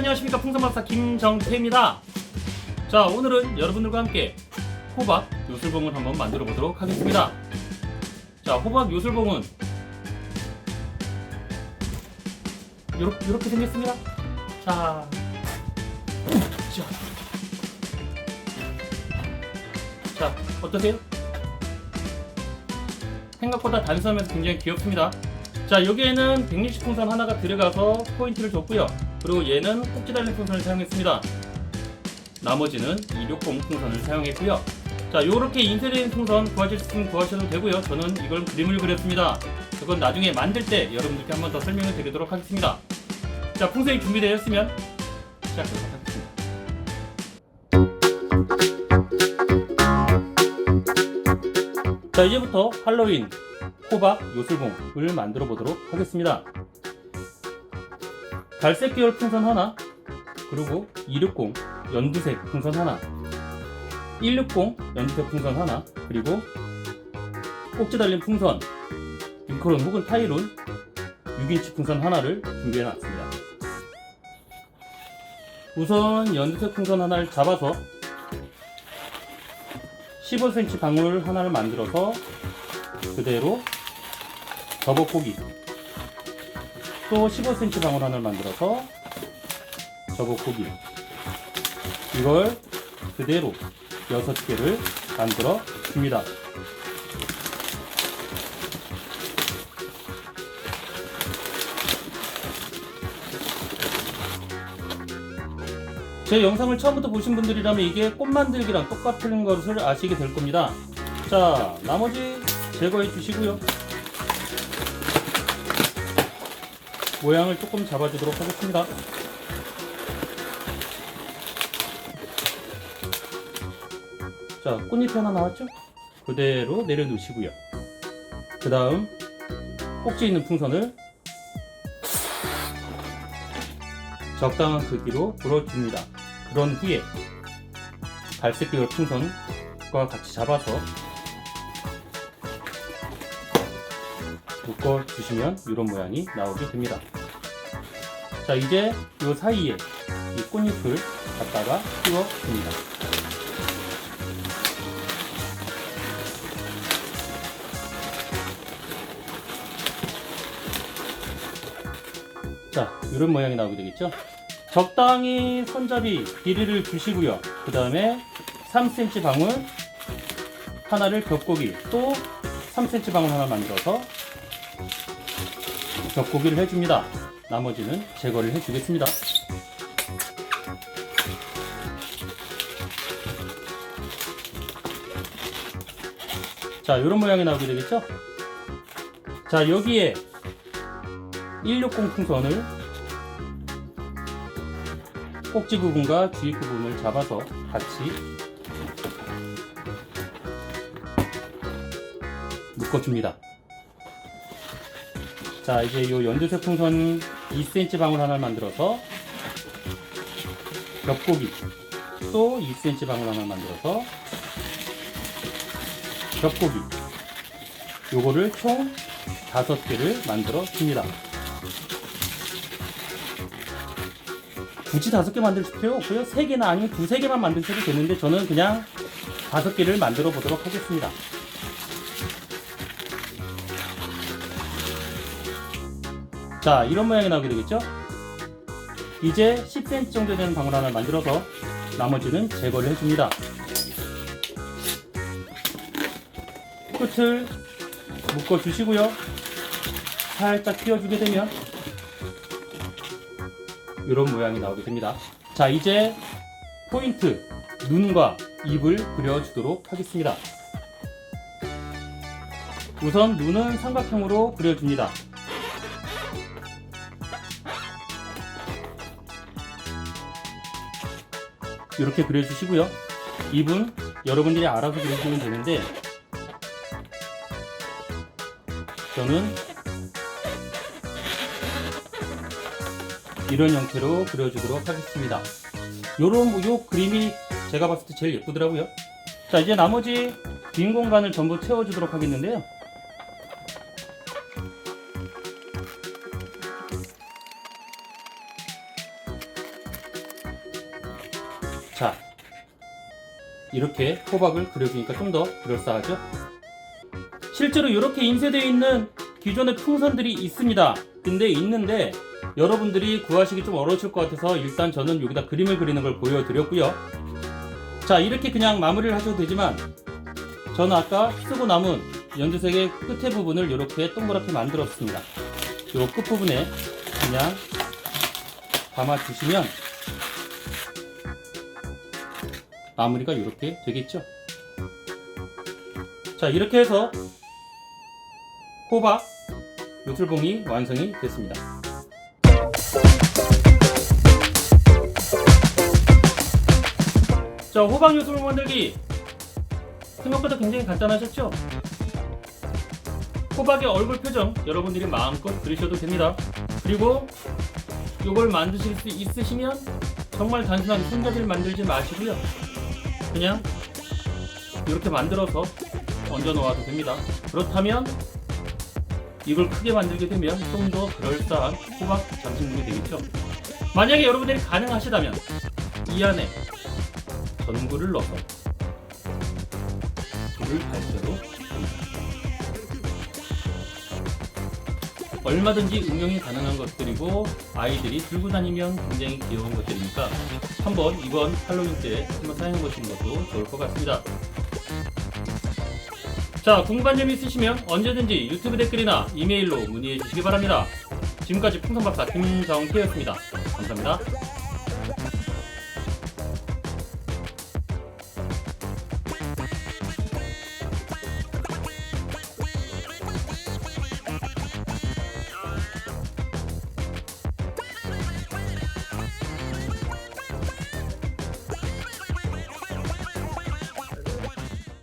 안녕하십니까. 풍선박사 김정태입니다. 자 오늘은 여러분들과 함께 호박 요술봉을 한번 만들어 보도록 하겠습니다. 자 호박 요술봉은 요렇게, 요렇게 생겼습니다. 자, 자. 자 어떠세요? 생각보다 단순하면서 굉장히 귀엽습니다. 자 여기에는 160 풍선 하나가 들어가서 포인트를 줬고요 그리고 얘는 꼭지 달린 풍선을 사용했습니다. 나머지는 260 풍선을 사용했고요. 자 요렇게 인쇄된 풍선 구하실 수 있으면 구하셔도 되고요. 저는 이걸 그림을 그렸습니다. 그건 나중에 만들 때 여러분들께 한 번 더 설명을 드리도록 하겠습니다. 자 풍선이 준비되었으면 시작하도록 하겠습니다. 자 이제부터 할로윈 호박 요술봉을 만들어 보도록 하겠습니다. 갈색 계열 풍선 하나, 그리고 260 연두색 풍선 하나, 160 연두색 풍선 하나, 그리고 꼭지 달린 풍선, 윙크론 혹은 타이론 6인치 풍선 하나를 준비해 놨습니다. 우선 연두색 풍선 하나를 잡아서 15cm 방울 하나를 만들어서 그대로 접어고기 또 15cm 방울 하나를 만들어서 접어고기. 이걸 그대로 6개를 만들어 줍니다. 제 영상을 처음부터 보신 분들이라면 이게 꽃 만들기랑 똑같은 것을 아시게 될 겁니다. 자 나머지 제거해 주시고요 모양을 조금 잡아주도록 하겠습니다. 자, 꽃잎이 하나 나왔죠? 그대로 내려놓으시고요. 그 다음 꼭지 있는 풍선을 적당한 크기로 불어줍니다. 그런 후에 계열 풍선과 같이 잡아서 묶어 주시면 이런 모양이 나오게 됩니다. 자 이제 이 사이에 이 꽃잎을 갖다가 끼워 줍니다. 자 이런 모양이 나오게 되겠죠. 적당히 손잡이 길이를 주시고요. 그 다음에 3cm 방울 하나를 겹고기 또 3cm 방울 하나 만들어서 겹고기를 해줍니다. 나머지는 제거를 해주겠습니다. 자, 이런 모양이 나오게 되겠죠? 자, 여기에 160 풍선을 꼭지 부분과 주입 부분을 잡아서 같이 묶어줍니다. 자 이제 이 연두색 풍선 2cm 방울 하나를 만들어서 겹고기 또 2cm 방울 하나를 만들어서 겹고기. 요거를 총 5개를 만들어 줍니다. 굳이 5개 만들 필요 없고요. 3개나 아니면 2, 3개만 만드셔도 되는데 저는 그냥 5개를 만들어 보도록 하겠습니다 자 이런 모양이 나오게 되겠죠? 이제 10cm 정도 되는 방울 하나를 만들어서 나머지는 제거를 해줍니다. 끝을 묶어 주시고요. 살짝 휘어주게 되면 이런 모양이 나오게 됩니다. 자 이제 포인트 눈과 입을 그려주도록 하겠습니다. 우선 눈은 삼각형으로 그려줍니다 이렇게 그려주시고요. 입은 여러분들이 알아서 그려주면 되는데 저는 이런 형태로 그려주도록 하겠습니다. 요런 요 그림이 제가 봤을 때 제일 예쁘더라고요. 자 이제 나머지 빈 공간을 전부 채워주도록 하겠는데요. 이렇게 호박을 그려주니까 좀 더 그럴싸하죠? 실제로 이렇게 인쇄되어 있는 기존의 풍선들이 있습니다. 근데 있는데 여러분들이 구하시기 좀 어려우실 것 같아서 일단 저는 여기다 그림을 그리는 걸 보여드렸고요. 자 이렇게 그냥 마무리를 하셔도 되지만 저는 아까 쓰고 남은 연두색의 끝에 부분을 이렇게 동그랗게 만들었습니다. 요 끝부분에 그냥 담아주시면 마무리가 이렇게 되겠죠. 자 이렇게 해서 호박 요술봉이 완성이 됐습니다. 자 호박 요술봉 만들기 생각보다 굉장히 간단하셨죠? 호박의 얼굴 표정 여러분들이 마음껏 그리셔도 됩니다. 그리고 이걸 만드실 수 있으시면 정말 단순하게 손잡이를 만들지 마시고요. 그냥 이렇게 만들어서 얹어 놓아도 됩니다. 그렇다면 이걸 크게 만들게 되면 좀 더 그럴싸한 호박 장식물이 되겠죠. 만약에 여러분들이 가능하시다면 이 안에 전구를 넣어서 불을 발대로 얼마든지 응용이 가능한 것들이고 아이들이 들고 다니면 굉장히 귀여운 것들이니까 한번 이번 할로윈 때 한번 사용해 보시는 것도 좋을 것 같습니다. 자, 궁금한 점이 있으시면 언제든지 유튜브 댓글이나 이메일로 문의해 주시기 바랍니다. 지금까지 풍선박사 김정태였습니다. 감사합니다.